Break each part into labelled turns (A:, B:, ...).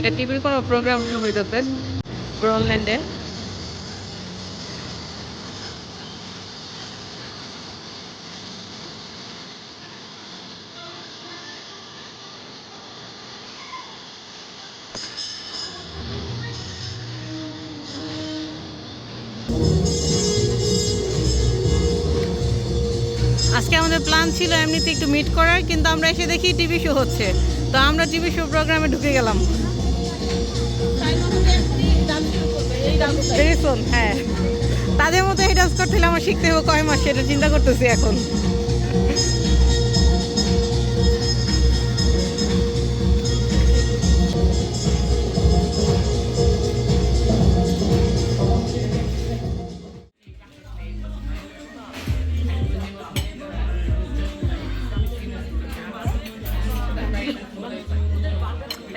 A: এটা টিভির কোনো প্রোগ্রাম হইতেছে ব্রনল্যান্ডে আজকে আমাদের প্ল্যান ছিল এমনিতে একটু মিট করার, কিন্তু আমরা এসে দেখি টিভি শো হচ্ছে। তো আমরা টিভি শো প্রোগ্রামে ঢুকে গেলাম। হ্যাঁ। তাদের মতো এই ডান্স করতে হলে আমার শিখতে হবে কয় মাস, সেটা চিন্তা করতেছি এখন।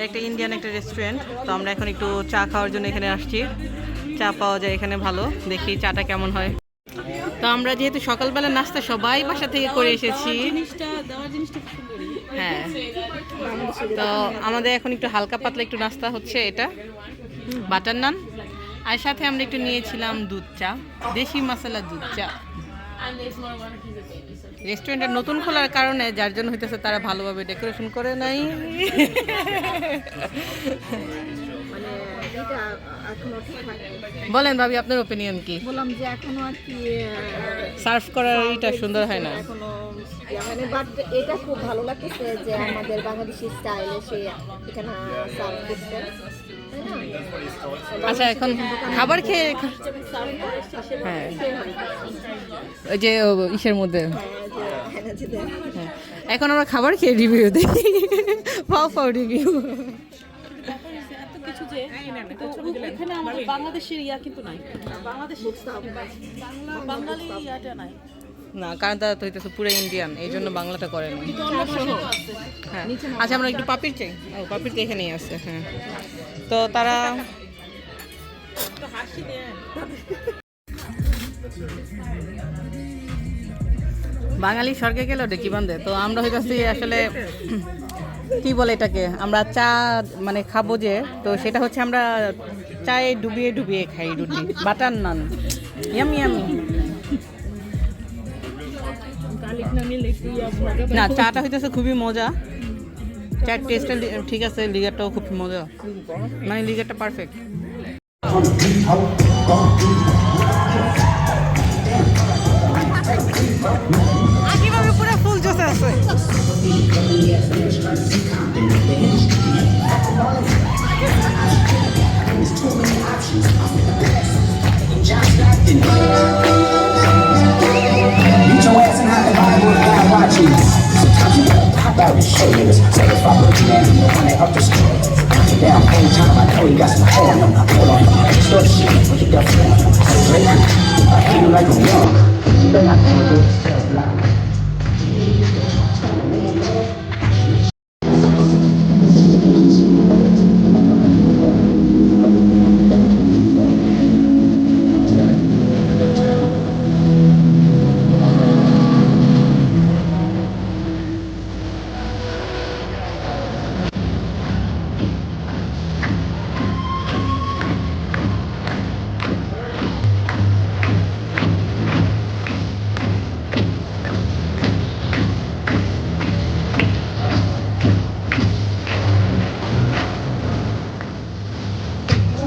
A: একটা ইন্ডিয়ান একটা রেস্টুরেন্ট তো আমরা এখন একটু চা খাওয়ার জন্য এখানে আসছি। চা পাওয়া যায় এখানে ভালো। দেখি চাটা কেমন হয়। তো আমরা যেহেতু সকালবেলা নাস্তা সবাই বাসা থেকে করে এসেছি। হ্যাঁ। তো আমাদের এখন একটু হালকা পাতলা একটু নাস্তা হচ্ছে এটা। বাটার নান। আর সাথে আমরা একটু নিয়েছিলাম দুধ চা। দেশি মশলা দুধ চা। রেস্টুরেন্টটা নতুন খোলার কারণে যার জন্য হইতেছে তারা ভালোভাবে ডেকোরেশন করে নাই। বলেন ভাবি আপনার ওপিনিয়ন কি?
B: বললাম যে এখনও আর কি
A: সার্ভ করার এটা সুন্দর হয় না?
B: মানে বাট এটা খুব ভালো লাগতেছে যে আমাদের বাংলাদেশি স্টাইলে সে এখানে সার্ভ করছে।
A: আচ্ছা এখন খাবার খেয়ে হ্যাঁ। ওই যে ইসের মধ্যে।
B: হ্যাঁ।
A: হ্যাঁ। এখন আমরা খাবার খেয়ে রিভিউ দিই। পাও পাও রিভিউ
C: যে কিন্তু এখানে আমাদের বাংলাদেশের ইয়া কিন্তু নাই। বাংলাদেশ বাঙালি ইয়াটা নাই।
A: না কারণ তারা তো হইতেছে পুরো ইন্ডিয়ান এই জন্য বাংলাটা করে না। হ্যাঁ। আচ্ছা আমরা একটু পাপির চাই। ও পাপির তো এখানেই আছে হ্যাঁ। তো তারা বাঙালি স্বর্গে গেল ডেকি বান্ধে? তো আমরা হইতেছি আসলে কি বলে এটাকে? আমরা চা মানে খাব যে, তো সেটা হচ্ছে আমরা চায়ে ডুবিয়ে ডুবিয়ে খাই রুটি, বাটার নান। না, চাটা হইতেছে খুবই মজা। চার টেস্টটা ঠিক আছে, লিগারটাও খুব মজা। মানে লিগারটা perfect you.
D: Meet your ass and hide the Bible and God watch you. Sometimes you gotta pop out niggas. Say if I put you down, run up the street. Down any I know you got some head on him. Hold I hate him like a young. You